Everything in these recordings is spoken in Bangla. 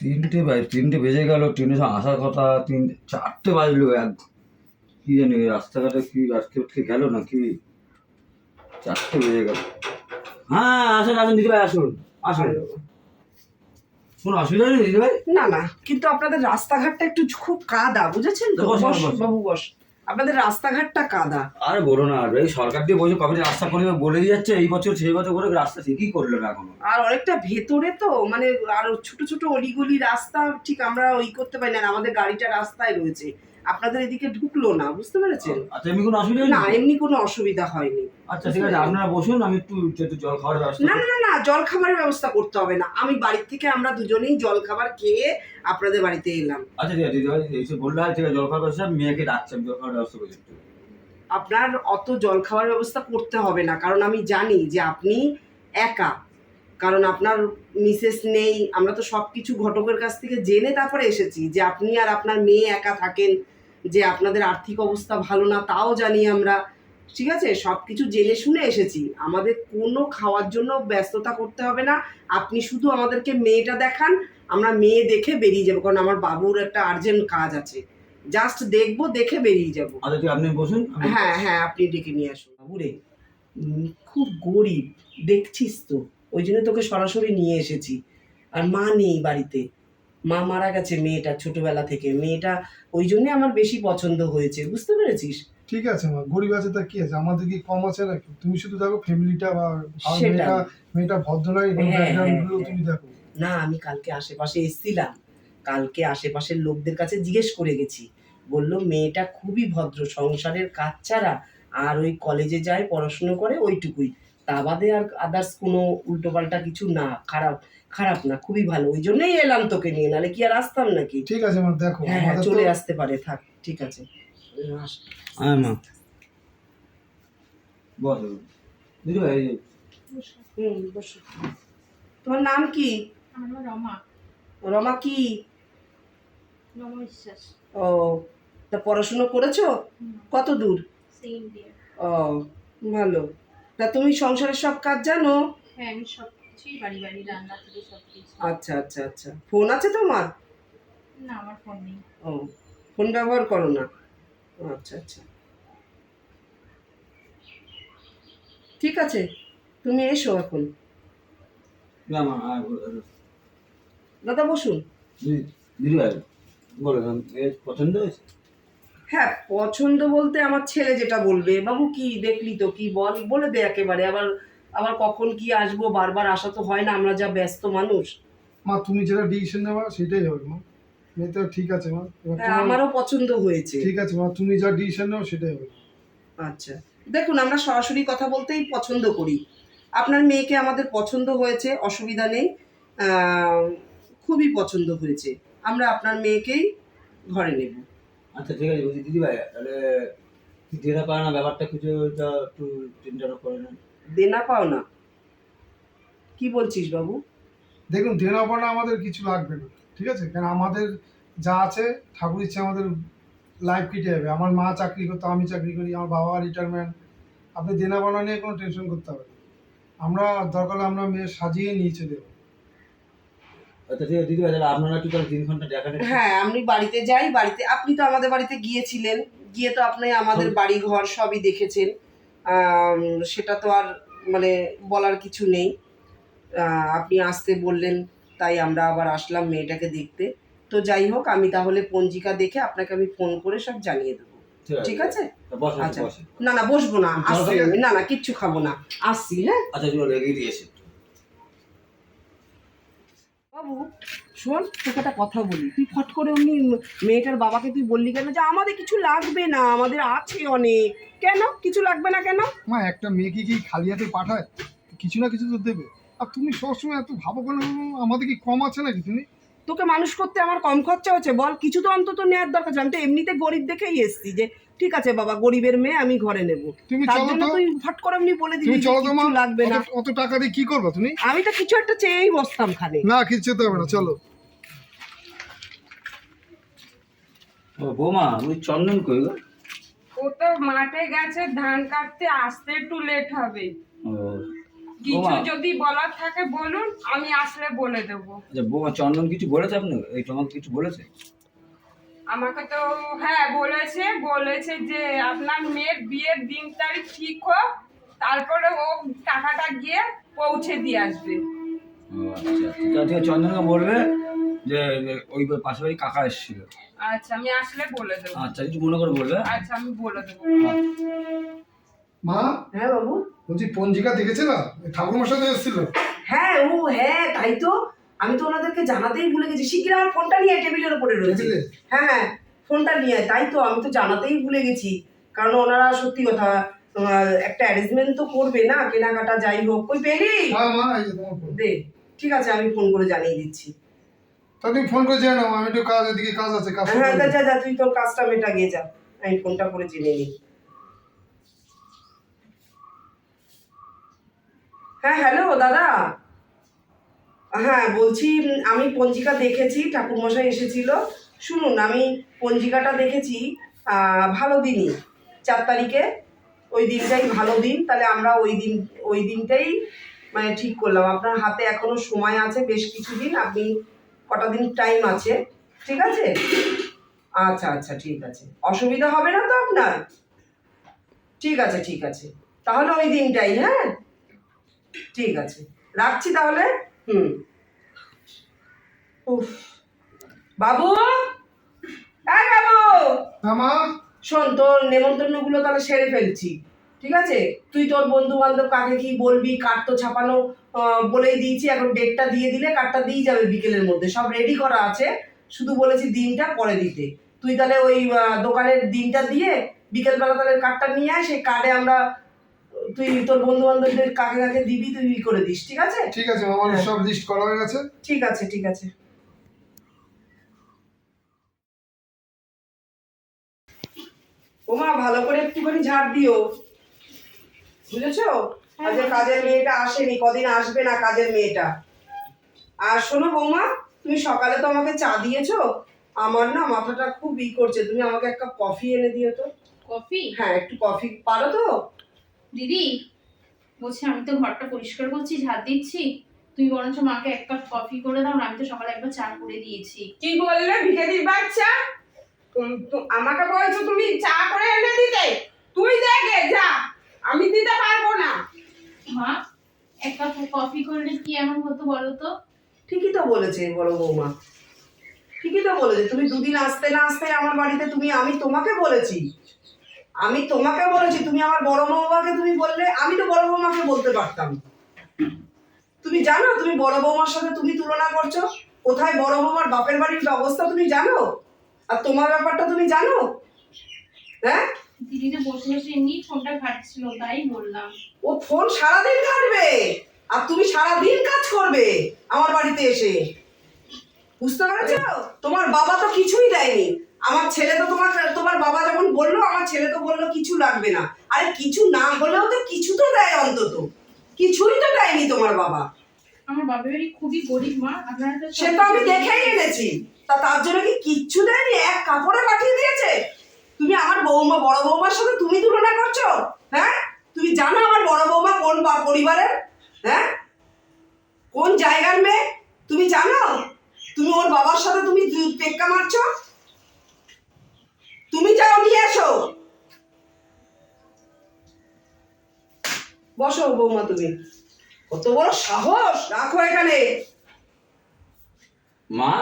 তিনটে বাজ তিনটে বেজে গেল ট্রেনে আসার কথা তিন চারটে বাজলো এক। কী জানি রাস্তাঘাটে কি আজকে উঠকে গেল না কি চারটে বেজে গেল। হ্যাঁ আসুন আসুন দিদি ভাই আসুন আসুন। কোনো অসুবিধা নেই দিদি ভাই? না না। কিন্তু আপনাদের রাস্তাঘাটটা একটু খুব কাদা বুঝেছেন তো? বস। বাবু বস। আপনাদের রাস্তাঘাটটা কাদা। আর বলো না আর এই সরকার দিয়ে বলছে কবে রাস্তা করবে বলে দিয়ে যাচ্ছে এই বছর সেই বছর করে রাস্তা ঠিকই করল না এখনও। আর অনেকটা ভেতরে তো মানে আর ছোট ছোট অলিগলি রাস্তা ঠিক আমরা ওই করতে পারি না আমাদের গাড়িটা রাস্তায় রয়েছে। আপনাদের এদিকে ঢুকলো না বুঝতে পেরেছেন? আচ্ছা এমনি কোনো অসুবিধা না এমনি কোনো অসুবিধা হয়নি। আচ্ছা ঠিক আছে আপনারা বসুন আমি একটু জল খাওয়ার ব্যবস্থা না না না না জল খাবারের ব্যবস্থা করতে হবে না। আমি বাড়ির থেকে আমরা দুজনেই জল খাবার খেয়ে আপনাদের বাড়িতে এলাম। আচ্ছা ঠিক আছে দিদি ভাই এইসব বললে হয় ঠিক আছে জল খাওয়ার ব্যবস্থা মেয়েকে ডাকছি আমি জল খাওয়ার ব্যবস্থা করছি। আপনার অত জল খাওয়ার ব্যবস্থা করতে হবে না কারণ আমি জানি যে আপনি একা। কারণ আপনার মিসেস নেই আমরা তো সব কিছু ঘটকের কাছ থেকে জেনে তারপরে এসেছি যে আপনি আর আপনার মেয়ে একা থাকেন যে আপনাদের আর্থিক অবস্থা ভালো না তাও জানি আমরা। ঠিক আছে? সব কিছু জেনে শুনে এসেছি। আমাদের কোনো খাওয়ার জন্য ব্যস্ততা করতে হবে না। আপনি শুধু আমাদেরকে মেয়েটা দেখান আমরা মেয়ে দেখে বেরিয়ে যাব কারণ আমার বাবুর একটা আর্জেন্ট কাজ আছে। জাস্ট দেখব দেখে বেরিয়ে যাব। আচ্ছা আপনি বসুন হ্যাঁ হ্যাঁ আপনি ডেকে নিয়ে আসুন। বাবুরে খুব গরিব দেখছিস তো। ওই জন্য তোকে সরাসরি নিয়ে এসেছি। আর মা নেই বাড়িতে। মা মারা গেছে মেয়েটা ছোটবেলা থেকে। মেয়েটা ওই জন্য আমার বেশি পছন্দ হয়েছে। বুঝতে পেরেছিস? ঠিক আছে মা গরিব আছে তা কি আছে? আমাদের কি কম আছে নাকি? তুমি শুধু দেখো ফ্যামিলিটা বা মেয়েটা মেয়েটা ভদ্রনারী হ্যাঁ, ব্যাকগ্রাউন্ড হ্যাঁ, গুলো হ্যাঁ। তুমি দেখো। না আমি কালকে আশেপাশে এসেছিলাম। কালকে আশেপাশের লোকদের কাছে জিজ্ঞেস করে গেছি। বলল মেয়েটা খুবই ভদ্র। সংসারের কাজ ছাড়া আর ওই কলেজে যায় পড়াশুনো করে ওইটুকুই। তা বাদে আর আদার্স কোনো উল্টোপাল্টা কিছু না খারাপ খারাপ না খুবই ভালো। ওই জন্যই এলাম তোকে নিয়ে নাহলে কি আর আসতাম নাকি? ঠিক আছে মা দেখো হ্যাঁ হ্যাঁ চলে আসতে পারে থাক ঠিক আছে। মা। বস দিদি ভাই হুম বসো। তোমার নাম কি? আমার নাম রমা। রমা কি? রমা বিশ্বাস। ও তা পড়াশুনো করেছ? কত দূর? ও ভালো। তা তুমি সংসারের সব কাজ জানো? হ্যাঁ আমি সব কিছুই বাড়ি বাড়ি রান্না থেকে সব কিছু। আচ্ছা আচ্ছা আচ্ছা। ফোন আছে তোমার? না আমার ফোন নেই। ও ফোন ব্যবহার করো না। আচ্ছা আচ্ছা। ঠিক আছে তুমি এসো এখন। না মা আর দাদা বসুন। দিদি দিদি ভাই বলো পছন্দ হয়েছে হ্যাঁ পছন্দ বলতে আমার ছেলে যেটা বলবে বাবু কি দেখলি তো কি বল? বলে দে একেবারে। আবার আবার কখন কি আসব বারবার আসা তো হয় না আমরা যা ব্যস্ত মানুষ। মা তুমি যেটা ডিসিশন নেবা সেটাই হবে মা। তো ঠিক আছে মা। হ্যাঁ আমারও পছন্দ হয়েছে। ঠিক আছে মা তুমি যা ডিসিশন নাও সেটাই হবে। আচ্ছা। দেখুন আমরা সরাসরি কথা বলতেই পছন্দ করি। আপনার মেয়েকে আমাদের পছন্দ হয়েছে অসুবিধা নেই। খুবই পছন্দ হয়েছে। আমরা আপনার মেয়েকেই ঘরে নেব। আচ্ছা ঠিক আছে বলছি দিদি ভাই তাহলে কি দেনা পায় না ব্যাপারটা কিছু এটা একটু চিন্তা করে নেন। দেনা পাও না কি বলছিস বাবু? দেখুন দেনা পাওনা আমাদের কিছু লাগবে না ঠিক আছে? কারণ আমাদের যা আছে ঠাকুর ইচ্ছে আমাদের লাইফ কেটে যাবে। আমার মা চাকরি করতো আমি চাকরি করি আমার বাবা রিটায়ারমেন্ট আপনি দেনা পাওনা নিয়ে কোনো টেনশন করতে হবে না। আমরা দরকার আমরা মেয়ে সাজিয়ে নিয়ে চলে যাব। আচ্ছা তাহলে আপনারা একটু তিন ঘণ্টা দেখা হ্যাঁ আমি বাড়িতে যাই বাড়িতে আপনি তো আমাদের বাড়িতে গিয়েছিলেন গিয়ে তো আপনি আমাদের বাড়ি ঘর সবই দেখেছেন। সেটা তো আর মানে বলার কিছু নেই। আপনি আসতে বললেন তাই আমরা আবার আসলাম মেয়েটাকে দেখতে। তো যাই হোক আমি তাহলে পঞ্জিকা দেখে আপনাকে আমি ফোন করে সব জানিয়ে দেবো। ঠিক আছে। আচ্ছা। না না বসবো না না না কিচ্ছু খাব না আসছি হ্যাঁ? আচ্ছা চলো এগিয়ে দিয়ে এসে বাবু, শোন, তোকে একটা কথা বলি। তুই ফট করে অমনি মেয়েটার বাবাকে তুই বললি কেন যে আমাদের কিছু লাগবে না, আমাদের আছে অনেক। কেন? কিছু লাগবে না কেন? মা, একটা মেয়েকে কি খালি হাতে পাঠায়? কিছু না কিছু তো দেবে। আর তুমি সবসময় এত ভাবো কেন? আমাদের কি কম আছে নাকি তুমি? তোকে মানুষ করতে আমার কম খরচা হচ্ছে বল। কিছু তো অন্তত নেওয়ার দরকার ছিল। আমি তো এমনিতে গরিব দেখেই এসছি যে ঠিক আছে বাবা গরিবের মেয়ে আমি ঘরে নেব। তুমি তার চলো জন্য তো। তুই ফট করে এমনি বলে দিবি চলো তো লাগবে না। অত- টাকা দিয়ে কি করবে তুমি? আমি তো কিছু একটা চেয়েই বসতাম খানে। না কিছু যেতে হবে না চলো। ও বৌমা ওই চন্দন কই গো? ও তো মাঠে গেছে ধান কাটতে আসতে একটু লেট হবে। ও। কিছু যদি বলার থাকে বলুন আমি আসলে বলে দেবো। আচ্ছা বোমা চন্দন কিছু বলেছে আপনাকে? এই তোমাকে কিছু বলেছে? আমাকে তো হ্যাঁ বলেছে বলেছে যে আপনার মেয়ের বিয়ের দিন তারিখ ঠিক হোক তারপরে ও টাকাটা গিয়ে পৌঁছে দিয়ে আসবে। আচ্ছা আচ্ছা। ঠিক আছে চন্দনকে বলবে যে যে ওই পাশে বাড়ি কাকা এসেছিল। আচ্ছা আমি আসলে বলে দেবো। আচ্ছা কিছু মনে করে বলবে? আচ্ছা আমি বলে দেবো। মা? হ্যাঁ বাবু। বলছি পঞ্জিকা দেখেছিল ঠাকুর মশাই এসেছিল? হ্যাঁ ও হ্যাঁ তাই তো। আমি তো ওনাদেরকে জানাতেই ভুলে গেছি। শিগগির আমার ফোনটা নিয়ে টেবিলের উপরে রয়েছে। হ্যাঁ হ্যাঁ ফোনটা নিয়ে তাই তো আমি তো জানাতেই ভুলে গেছি। কারণ ওনারা সত্যি কথা একটা অ্যারেঞ্জমেন্ট তো করবে না কেনাকাটা যাই হোক। ওই পেলি? হ্যাঁ দে ঠিক আছে আমি ফোন করে জানিয়ে দিচ্ছি। তা তুমি ফোন করে জেনে নাও আমি একটু কাজ এদিকে কাজ আছে কাজ হ্যাঁ। যা যা তুই তোর কাজটা মেটা গিয়ে যা। আমি ফোনটা করে জেনে নিই। হ্যাঁ হ্যালো দাদা। হ্যাঁ বলছি আমি পঞ্জিকা দেখেছি, ঠাকুরমশাই এসেছিল। শুনুন, আমি পঞ্জিকাটা দেখেছি ভালো দিনই। চার তারিখে, ওই দিনটাই ভালো দিন। তাহলে আমরা ওই দিন, ওই দিনটাই মানে ঠিক করলাম। আপনার হাতে এখনও সময় আছে বেশ কিছুদিন, আপনি কটা দিন টাইম আছে, ঠিক আছে? আচ্ছা আচ্ছা ঠিক আছে। অসুবিধা হবে না তো আপনার? ঠিক আছে ঠিক আছে। তাহলে ওই দিনটাই হ্যাঁ? ঠিক আছে। রাখছি তাহলে? হুম। উফ। বাবু? এই বাবু! হ্যাঁ শোন তোর নেমন্তন্নগুলো তাহলে সেরে ফেলছি ঠিক আছে? তুই তোর বন্ধু বান্ধব কাকে কি বলবি কার্ড তো ছাপানো বলেই দিয়েছি এখন ডেটটা দিয়ে দিলে কার্ডটা দিয়ে যাবে বিকেলের মধ্যে। সব রেডি করা আছে শুধু বলেছি দিনটা পরে দিতে। তুই তাহলে ওই দোকানের দিনটা দিয়ে বিকেলবেলা তাহলে কার্ডটা নিয়ে আয় সেই কার্ডে আমরা তুই তোর বন্ধু বান্ধবদের কাকে কাকে দিবি তুই ই করে দিস ঠিক আছে? ঠিক আছে আমার হ্যাঁ। সব লিস্ট করা হয়ে গেছে? ঠিক আছে ঠিক আছে। ওমা ভালো করে একটুখানি ঝাড় দিও। বুঝেছ? আজকে কাজের মেয়েটা আসেনি কদিন আসবে না কাজের মেয়েটা? আর শোনো বৌমা তুমি সকালে তো আমাকে চা দিয়েছ। আমার না মাথাটা খুব ই করছে তুমি আমাকে এক কাপ কফি এনে দিও তো। কফি? হ্যাঁ একটু কফি পারো তো? দিদি বলছি আমি তো ঘরটা পরিষ্কার করছি ঝাড় দিচ্ছি। তুই বরঞ্চ মাকে এক কাপ কফি করে দাও না আমি তো সকালে একবার চা করে দিয়েছি। কি বললে? ভিখারির বাচ্চা আমাকে বলছো তুমি চা করে এনে দিতে? তুই দেখে যা। আমি দিতে পারব না। মা এক কাপ কফি করলে কি এমন হতো বলো তো? ঠিকই তো বলেছে বড় বৌমা। ঠিকই তো বলেছে। তুমি দুদিন আসতে না আসতে আমার বাড়িতে তুমি আমি তোমাকে বলেছি। আমি তোমাকে বলেছি তুমি আমার বড় বৌমাকে তুমি বললে আমি তো বড় বৌমাকে বলতে পারতাম। তুমি জানো তুমি বড় বৌমার সাথে তুমি তুলনা করছ? কোথায় বড় বৌমার বাপের বাড়ির অবস্থা তুমি জানো? আর তোমার ব্যাপারটা তুমি জানো? হ্যাঁ? দিদি তো বসে বসে এমনি ফোনটা ঘাটছিল তাই বললাম। ও ফোন সারাদিন কাটবে আর তুমি সারাদিন কাজ করবে আমার বাড়িতে এসে। বুঝতে পেরেছ? তোমার বাবা তো কিছুই দেয়নি। আমার ছেলে তো তোমার তোমার বাবা যখন বলল আমার ছেলে তো বলল কিছু লাগবে না। আরে কিছু না হলেও তো কিছু তো দেয় অন্তত। কিছুই তো দেয়নি তোমার বাবা। আমার বাড়ি খুবই গরিব মা আপনারা তো সে তো আমি দেখেই এনেছি। তা তার জন্য কি কিচ্ছু দেয়নি? এক কাপড়ে পাঠিয়ে দিয়েছে। তুমি আমার বৌমা বড় বৌমার সাথে তুমি তুলনা করছ? হ্যাঁ? তুমি জানো আমার বড় বৌমা কোন পরিবারের? হ্যাঁ? কোন জায়গার মেয়ে? তুমি জানো? তুমি ওর বাবার সাথে তুমি টেক্কা মারছো? তুমি যাও নিয়ে এসো। বসো বৌমা তুমি। কত বড় সাহস রাখো এখানে। মা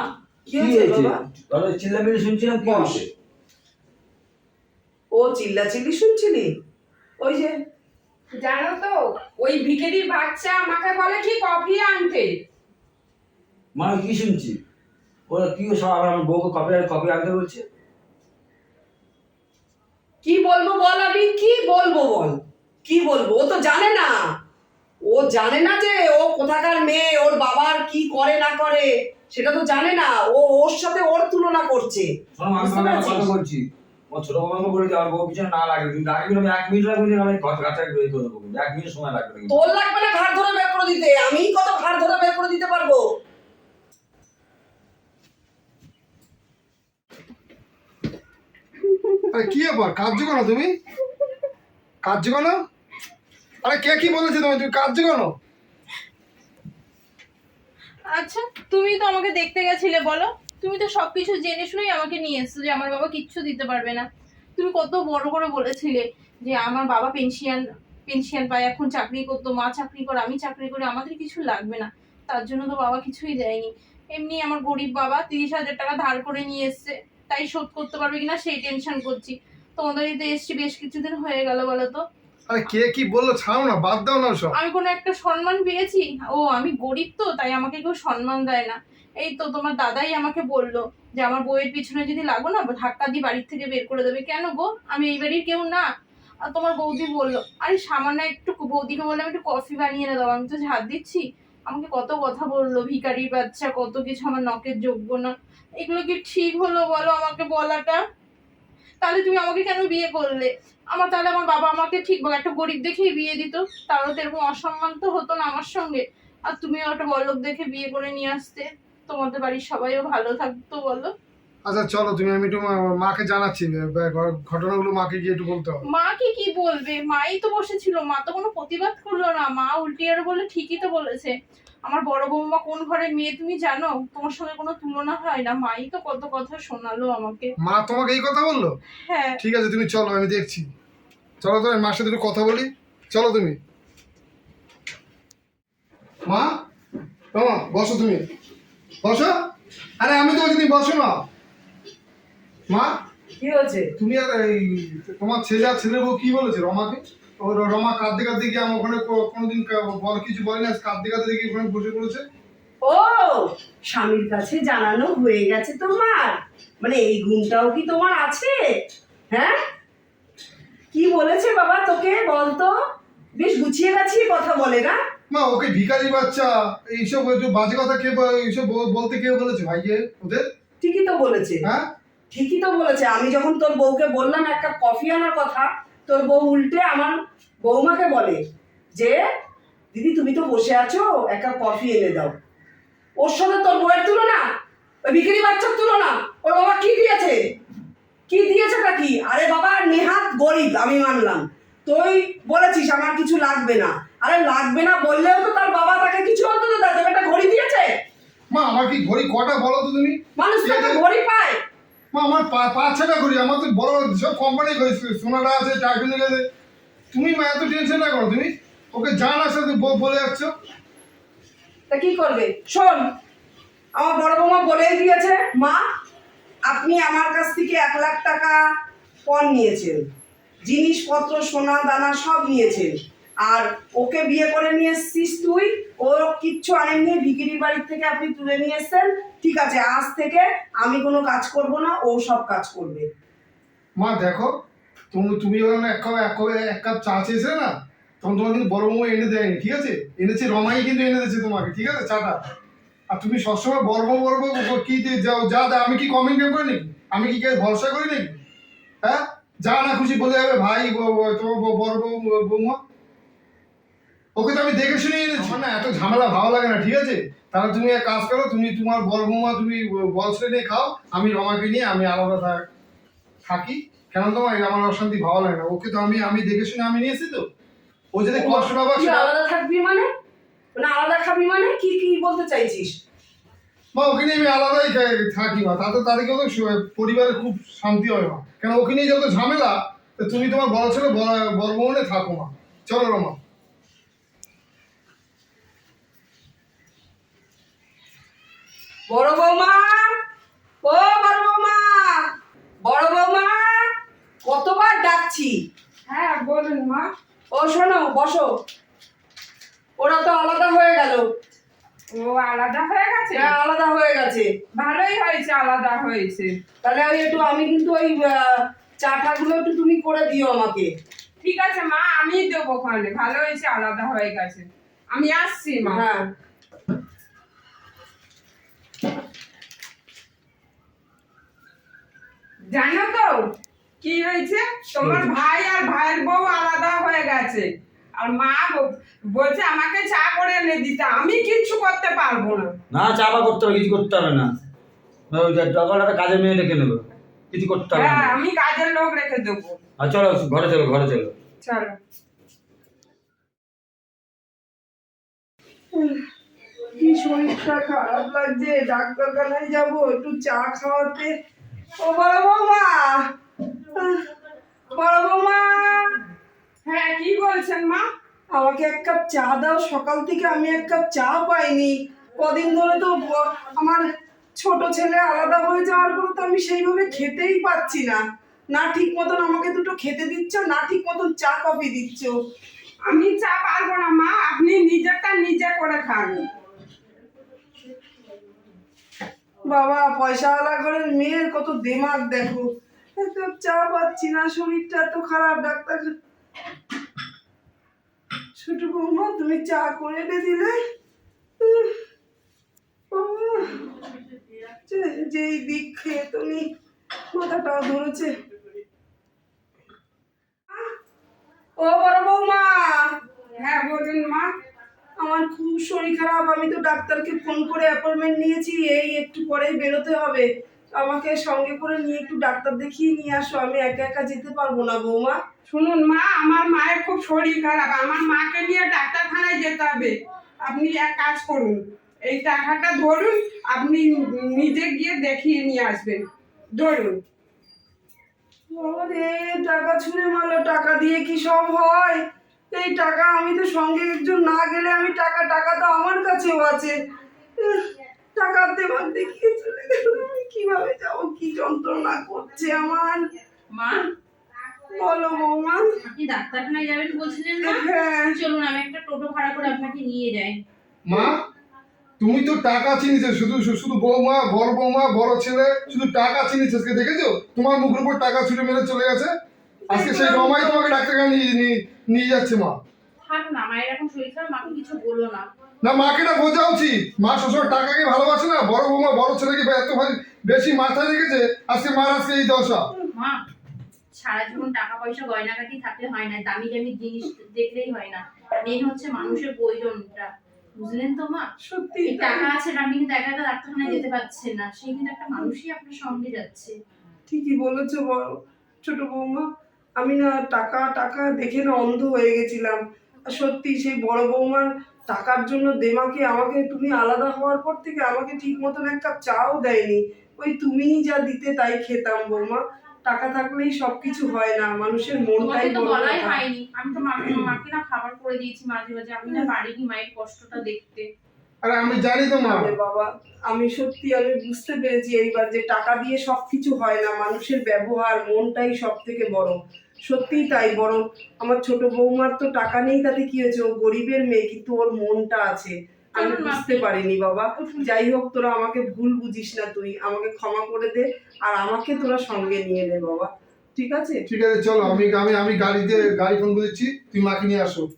কি কি হয়েছে? হয়েছে বাবা? চিল্লামিল্লি শুনছিলাম কি হয়েছে? ও চিল্লাচিল্লি শুনছিলি? ওই যে। জানো তো ওই ভিখারির বাচ্চা আমাকে বলে কি কফি আনতে। মা কি শুনছি? ওরা কি সব আমার বউকে কপি কপি আনতে বলছে? কি বলব বল আমি? কি বলব বল? কি বলব? ও তো জানে না। ও জানে না যে ও কোথাকার মেয়ে ওর বাবার কি করে না করে সেটা তো জানে না। ও ওর সাথে ওর তুলনা করছে। বলছি। আমার ছোট বৌমাকে বলেছি আমার বউ পিছনে না লাগে তুমি লাগবে আমি এক মিনিট লাগবে আমি ঘর বের করে দেবো এক মিনিট সময় লাগবে তোর লাগবে না ঘাড় ধরে বের করে দিতে। আমি কত ঘাড় ধরে বের করে দিতে পারব আরে কি ব্যাপার? কার্য কেন তুমি? কার্য কেন? আরে, কে কি বলেছে তুমি তুমি কার্য কেন? আচ্ছা তুমি তো আমাকে দেখতে গেছিলে, বলো। তুমি তো সবকিছু জেনে শুনেই আমাকে নিয়ে এসছো যে আমার বাবা কিচ্ছু দিতে পারবে না। তুমি কত বড় করে বলেছিলে যে আমার বাবা পেনশন পেনশন পায়, এখন চাকরি করতো, মা চাকরি করে, আমি চাকরি করে, আমাদের কিছু লাগবে না। তার জন্য তো বাবা কিছুই দেয়নি। এমনি আমার গরিব বাবা তিরিশ হাজার টাকা ধার করে নিয়ে এসছে। তাই শোধ করতে পারবে কিনা সেই টেনশন করছি। তোমাদের বাড়িতে এসছি বেশ কিছুদিন হয়ে গেল বলো তো। আরে কে কি বলল ছাড়ো না বাদ দাও না সব। আমি কোনো একটা সম্মান পেয়েছি? ও আমি গরিব তো তাই আমাকে কেউ সম্মান দেয় না। এই তো তোমার দাদাই আমাকে বলল যে আমার বইয়ের পিছনে যদি লাগো না ধাক্কা দিয়ে বাড়ির থেকে বের করে দেবে। কেন গো? আমি এই বাড়ির কেউ না। আর তোমার বৌদি বলল আরে সামান্য একটু বৌদিকে বললাম একটু কফি বানিয়ে এনে দাও আমি তো ঝাড় দিচ্ছি। আমাকে কত কথা বলল ভিকারির বাচ্চা, কত কিছু আমার নখের যোগ্য না। এগুলো কি ঠিক হলো বলো আমাকে বলাটা? তাহলে তুমি আমাকে কেন বিয়ে করলে? আমার তাহলে আমার বাবা আমাকে ঠিক একটা গরিব দেখেই বিয়ে দিত। তারও তো এরকম অসম্মান তো হতো না আমার সঙ্গে। আর তুমি একটা বলক দেখে বিয়ে করে নিয়ে আসতে। তোমাদের বাড়ির সবাইও ভালো থাকতো বলো। আচ্ছা চলো তুমি আমি একটু মাকে জানাচ্ছি ঘটনাগুলো মাকে গিয়ে একটু বলতে হবে। মা কি কি বলবে? মাই তো বসেছিল মা তো কোনো প্রতিবাদ করল না। মা উল্টে আর বলে ঠিকই তো বলেছে। আমার বড় বৌমা কোন ঘরের মেয়ে তুমি জানো? তোমার সঙ্গে কোনো তুলনা হয় না। মাই তো কত কথা শোনালো আমাকে। মা তোমাকে এই কথা বলল? হ্যাঁ। ঠিক আছে তুমি চলো আমি দেখছি। চলো তো মার সাথে একটু কথা বলি। চলো তুমি। মা? বসো তুমি। বসো? আরে আমি তো তুমি বসো না। মা? কি হয়েছে? তুমি আর এই তোমার ছেলে আর ছেলের বউ কি বলেছে রমাকে? ও রমা কাঁদতে কাঁদতে গিয়ে আমার ওখানে কোনোদিন বল কিছু বলে না কাঁদতে কাঁদতে দেখি ওখানে বসে পড়েছে। ও স্বামীর কাছে জানানো হয়ে গেছে তোমার। মানে এই গুণটাও কি তোমার আছে? হ্যাঁ? কি বলেছে বাবা তোকে বলতো বেশ গুছিয়ে গাছিয়ে কথা বলে না? মা ওকে ভিখারি বাচ্চা এইসব বাজে কথা কে এইসব বলতে কে বলেছে ভাইকে? ওদের? ঠিকই তো বলেছে। হ্যাঁ? ঠিকই তো বলেছে। আমি যখন তোর বউকে বললাম এক কাপ কফি আনার কথা তোর বউ উল্টে আমার বৌমাকে বলে যে দিদি তুমি তো বসে আছো এক কাপ কফি এনে দাও। ওর সাথে তোর বউয়ের তুলনা? ওই বিক্রি বাচ্চার তুলনা? ওর বাবা কি দিয়েছে? কি দিয়েছেটা কি? আরে বাবা নেহাত গরিব আমি মানলাম। তুই বলেছিস আমার কিছু লাগবে না। আরে লাগবে না বললেও তো তার বাবা তাকে কিছু অন্তত দেয় একটা ঘড়ি দিয়েছে? মা আমার কি ঘড়ি কটা বলো তো তুমি? মানুষ তো একটা ঘড়ি পায়। আমার পাঁচ ছটা করি, আমার তো বড় সব কোম্পানি ঘড়ি সোনাটা আছে টাইটানিক আছে। তুমি মা, এত টেনশন না করো, তুমি ওকে জান সাথে বলে যাচ্ছ। তা কি করবে? শোন, আমার বড় বৌমা বলেই দিয়েছে, মা, আপনি আমার কাছ থেকে এক লাখ টাকা পণ নিয়েছেন। জিনিসপত্র, সোনা, দানা সব নিয়েছেন। আর ওকে বিয়ে করে নিয়ে এসছিস তুই ও কিচ্ছু আনেননি ভিকিরির বাড়ির থেকে আপনি তুলে নিয়ে এসছেন। ঠিক আছে, আজ থেকে আমি কোনো কাজ করব না, ও সব কাজ করবে। মা, দেখো, তুমি তুমি যখন এক কাপ এক কাপ এক কাপ চা চেয়েছে না? তখন তোমার কিন্তু বড় বউ এনে দেয়নি, ঠিক আছে? এনেছে, রমাই কিন্তু এনে দিয়েছে তোমাকে, ঠিক আছে, চাটা? আর তুমি সবসময় বড় বউ কি যাও, যা যা আমি কি কমেন্ট করি নাকি? আমি কি কে ভরসা করি নাকি? হ্যাঁ? যা না খুশি বলে যাবে, ভাই তোমার ব- বড় বউ বৌমা। ওকে তো আমি দেখে শুনে এনেছি। না এত ঝামেলা ভালো লাগে না ঠিক আছে? তাহলে তুমি এক কাজ করো তুমি তোমার বড় বৌমা তুমি বল ছেড়ে নিয়ে খাও আমি রমাকে নিয়ে আমি আলাদা থাক- থাকি। কেন তোমার আমার অশান্তি ভালো লাগে না। ওকে তো আমি আমি দেখে শুনে আমি নিয়েছি তো। ও যদি কষ্ট না তুই আলাদা থাকবি মানে? মানে আলাদা খাবি মানে? কি কি বলতে চাইছিস? মা ওকে নিয়ে আমি আলাদাই থাকি মা। তাতে তাদের কিন্তু সু- পরিবারে খুব শান্তি হয় মা। কেন ওকে নিয়ে যত ঝামেলা তো তুমি তোমার বড় ছেলে বড়- বড় থাকো মা। চলো রমা। বড় বৌমা ও বড় বৌমা বড় বৌমা কতবার ডাকছি? হ্যাঁ বলুন মা। ও শোনো বসো। ওরা তো আলাদা হয়ে গেল। ও আলাদা হয়ে গেছে? হ্যাঁ আলাদা হয়ে গেছে। ভালোই হয়েছে আলাদা হয়েছে। তাহলে ওই একটু আমি কিন্তু ওই চাটাগুলো একটু তুমি করে দিও আমাকে। ঠিক আছে মা আমি দেবো ওখানে ভালো হয়েছে আলাদা হয়ে গেছে। আমি আসছি মা। হ্যাঁ। জানো তো কি হয়েছে? তোমার ভাই আর ভাইয়ের বউ আলাদা হয়ে গেছে। আর মা বলছে আমাকে চা করে এনে দিতে আমি কিচ্ছু করতে পারব না। না চাপা করতে হবে কিছু করতে হবে না। ওই একটা কাজের মেয়ে ডেকে নেব। কিছু করতে হবে হ্যাঁ আমি কাজের লোক রেখে দেবো। আর চলো ঘরে চলো ঘরে চলো। চলো। শরীরটা খারাপ লাগছে ডাক্তারখানায় যাব একটু চা খাওয়াতে। ও বড় বৌমা! বড় বৌমা! হ্যাঁ কি বলছেন মা? আমাকে এক কাপ চা দাও সকাল থেকে আমি এক কাপ চা পাইনি। কদিন ধরে তো আমার ছোট ছেলে আলাদা হয়ে যাওয়ার পর তো আমি সেইভাবে খেতেই পাচ্ছি না। না ঠিক মতন আমাকে দুটো খেতে দিচ্ছ না ঠিক মতন চা কফি দিচ্ছ। আমি চা পারব না মা আপনি নিজেরটা নিজে করে খান। বাবা, পয়সাওয়ালা ঘরের মেয়ের কত দেমাগ দেখো। এক চা পাচ্ছি না, শরীরটা এত খারাপ, ডাক্তার ছোট বৌমা, তুমি চা করে এনে দিলে? যেই দিক খেয়ে তুমি মাথাটাও ধরেছে। ও বড় বৌমা। হ্যাঁ বলুন মা। আমার খুব শরীর খারাপ আমি তো ডাক্তারকে ফোন করে অ্যাপয়েন্টমেন্ট নিয়েছি এই একটু পরেই বেরোতে হবে। আমাকে সঙ্গে করে নিয়ে একটু ডাক্তার দেখিয়ে নিয়ে আসো আমি একা একা যেতে পারব না বৌমা। শুনুন মা আমার মায়ের খুব শরীর খারাপ আমার মাকে নিয়ে ডাক্তারখানায় যেতে হবে। আপনি এক কাজ করুন এই টাকাটা ধরুন আপনি নিজে গিয়ে দেখিয়ে নিয়ে আসবেন। ধরুন। টাকা ছুঁড়ে মারলো টাকা দিয়ে কি সব হয়? এই টাকা আমি তো সঙ্গে একজন না গেলে আমি টাকা টাকা তো আমার কাছেও আছে। টাকার দেবার দেখিয়ে চলে গেল। আমি কীভাবে যাব? কি যন্ত্রণা করছে আমার? মা? বলো বৌমা। আপনি ডাক্তারখানায় যাবেন বলছিলেন না? হ্যাঁ। চলুন আমি একটা টোটো ভাড়া করে আপনাকে নিয়ে যাই। মা তুমি তো টাকা চিনিছো শুধু শুধু বৌমা বড় বৌমা বড় ছেলে শুধু টাকা চিনিস দেখেছ? তোমার মুখের উপর টাকা ছুটে মেরে চলে গেছে। আজকে সেই রমাই তোমাকে ডাক্তারখানে নিয়ে নিয়ে- নিয়ে যাচ্ছে মা। থাক না শরীর খারাপ মাকে কিছু বলো না। না মাকে না বোঝা উচিত মা সবসময় টাকাকে ভালোবাসে না বড় বৌমা বড় ছেলেকে এত ভাই- বেশি মাথায় রেখেছে আজকে মার আজকে এই দশা। মা সারা জীবন টাকা পয়সা গয়নাগাটি থাকলে হয় না দামি দামি জিনিস দেখলেই হয় না। মেন হচ্ছে মানুষের প্রয়োজনটা। বুঝলেন তো মা? সত্যি টাকা আছে আপনি কিন্তু একা একা ডাক্তারখানায় যেতে পারছেন না। সেই কিন্তু একটা মানুষই আপনার সঙ্গে যাচ্ছে। ঠিকই বলেছ বড় ছোট বৌমা। আমি না টাকা টাকা দেখে না অন্ধ হয়ে গেছিলাম। আর সত্যি সেই বড় বৌমার টাকার জন্য দেমাকে আমাকে তুমি আলাদা হওয়ার পর থেকে আমাকে ঠিক মতন এক কাপ চাও দেয়নি। ওই তুমিই যা দিতে তাই খেতাম বৌমা। টাকা থাকলেই সবকিছু হয় না মানুষের মনটাই বড় বলাই হয়নি। আমি তো মাকে মাকে না খাবার করে দিয়েছি মাঝে মাঝে। আমি না পারিনি মায়ের কষ্টটা দেখতে। আরে আমি জানি তো মা। বাবা আমি সত্যি আমি বুঝতে পেরেছি এইবার যে টাকা দিয়ে সবকিছু হয় না মানুষের ব্যবহার মনটাই সব থেকে বড়। সত্যিই তাই বরং আমার ছোট বৌমার তো টাকা নেই তাতে কি হয়েছে? ও গরিবের মেয়ে কিন্তু ওর মনটা আছে। আমি বুঝতে? পারিনি বাবা। যাই হোক তোরা আমাকে ভুল বুঝিস না তুই। আমাকে ক্ষমা করে দে আর আমাকে তোরা সঙ্গে নিয়ে নে বাবা। ঠিক আছে? ঠিক আছে চলো আমি আমি আমি গাড়িতে গাড়ি ফোন করে দিচ্ছি। তুই মাকে নিয়ে আসো।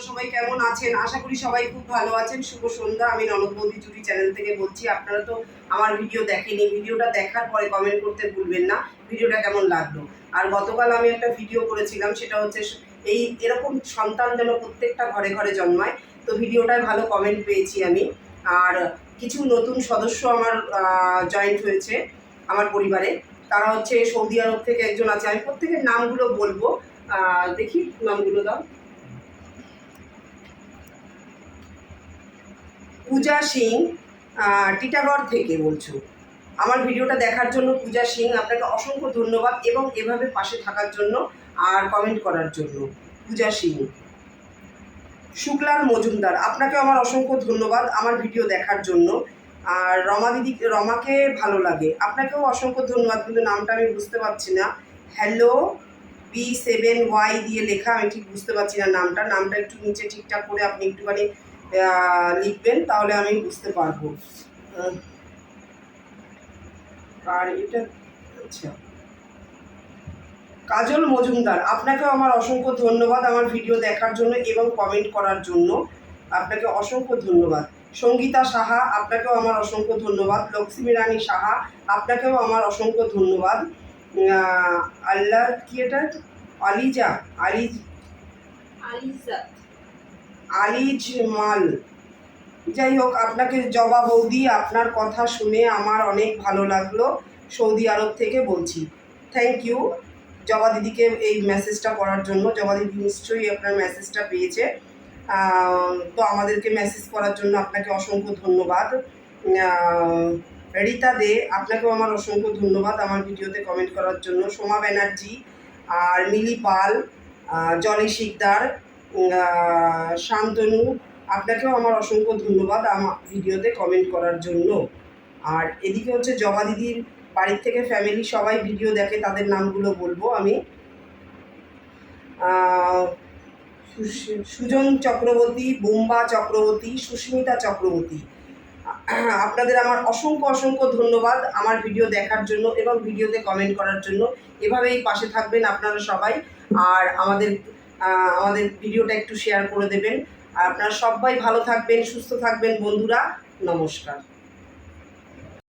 আপনারা সবাই কেমন আছেন? আশা করি সবাই খুব ভালো আছেন। শুভ সন্ধ্যা। আমি ননদ বৌদি চুরি চ্যানেল থেকে বলছি, আপনারা তো আমার ভিডিও দেখেনি ভিডিওটা দেখার পরে কমেন্ট করতে ভুলবেন না। ভিডিওটা কেমন লাগল? আর গতকাল আমি একটা ভিডিও করেছিলাম, সেটা হচ্ছে এই এরকম সন্তান যেন প্রত্যেকটা ঘরে ঘরে জন্মায়, তো ভিডিওটায় ভালো কমেন্ট পেয়েছি আমি। আর কিছু নতুন সদস্য আমার জয়েন্ট হয়েছে আমার পরিবারে। তারা হচ্ছে সৌদি আরব থেকে একজন আছে। আমি প্রত্যেকের নামগুলো বলব। দেখি নামগুলো দাও। পূজা সিং টিটাগড় থেকে বলছো। আমার ভিডিওটা দেখার জন্য পূজা সিং আপনাকে অসংখ্য ধন্যবাদ এবং এভাবে পাশে থাকার জন্য আর কমেন্ট করার জন্য। পূজা সিং। শুক্লাল মজুমদার আপনাকে আমার অসংখ্য ধন্যবাদ আমার ভিডিও দেখার জন্য। আর রমা দিদি, রমাকে ভালো লাগে। আপনাকেও অসংখ্য ধন্যবাদ, কিন্তু নামটা আমি বুঝতে পারছি না। হ্যালো বি সেভেন ওয়াই দিয়ে লেখা, আমি ঠিক বুঝতে পারছি না নামটা। নামটা একটু নিচে ঠিকঠাক করে আপনি একটুখানি লিখবেন, তাহলে আমি বুঝতে পারব। আর এটা আচ্ছা কাজল মজুমদার, আপনাকেও আমার অসংখ্য ধন্যবাদ আমার ভিডিও দেখার জন্য এবং কমেন্ট করার জন্য। আপনাকে অসংখ্য ধন্যবাদ। সঙ্গীতা সাহা, আপনাকেও আমার অসংখ্য ধন্যবাদ। লক্ষ্মী রানী সাহা, আপনাকেও আমার অসংখ্য ধন্যবাদ। আল্লাহ, কি এটা? আলিজা, আলিজ আলিজা। আলিজ মাল। যাই হোক, আপনাকে জবা বৌদি, আপনার কথা শুনে আমার অনেক ভালো লাগল সৌদি আরব থেকে বলছি। থ্যাংক ইউ জবা দিদিকে এই মেসেজটা করার জন্য। জবা দিদি নিশ্চয়ই আপনার মেসেজটা পেয়েছে। তো আমাদেরকে মেসেজ করার জন্য আপনাকে অসংখ্য ধন্যবাদ। রীতা দে, আপনাকেও আমার অসংখ্য ধন্যবাদ আমার ভিডিওতে কমেন্ট করার জন্য। সোমা ব্যানার্জি আর মিলি পাল জলি শিকদার শান্তনু, আপনাকেও আমার অসংখ্য ধন্যবাদ আমার ভিডিওতে কমেন্ট করার জন্য। আর এদিকে হচ্ছে জবা দিদির বাড়ির থেকে ফ্যামিলি সবাই ভিডিও দেখে তাদের নামগুলো বলব আমি। সুজন চক্রবর্তী, বোম্বা চক্রবর্তী, সুস্মিতা চক্রবর্তী। আপনাদের আমার অসংখ্য অসংখ্য ধন্যবাদ আমার ভিডিও দেখার জন্য এবং ভিডিওতে কমেন্ট করার জন্য। এভাবেই পাশে থাকবেন আপনারা সবাই। আর আমাদের আমাদের ভিডিওটা একটু শেয়ার করে দেবেন। আর আপনারা সবাই ভালো থাকবেন, সুস্থ থাকবেন, বন্ধুরা, নমস্কার।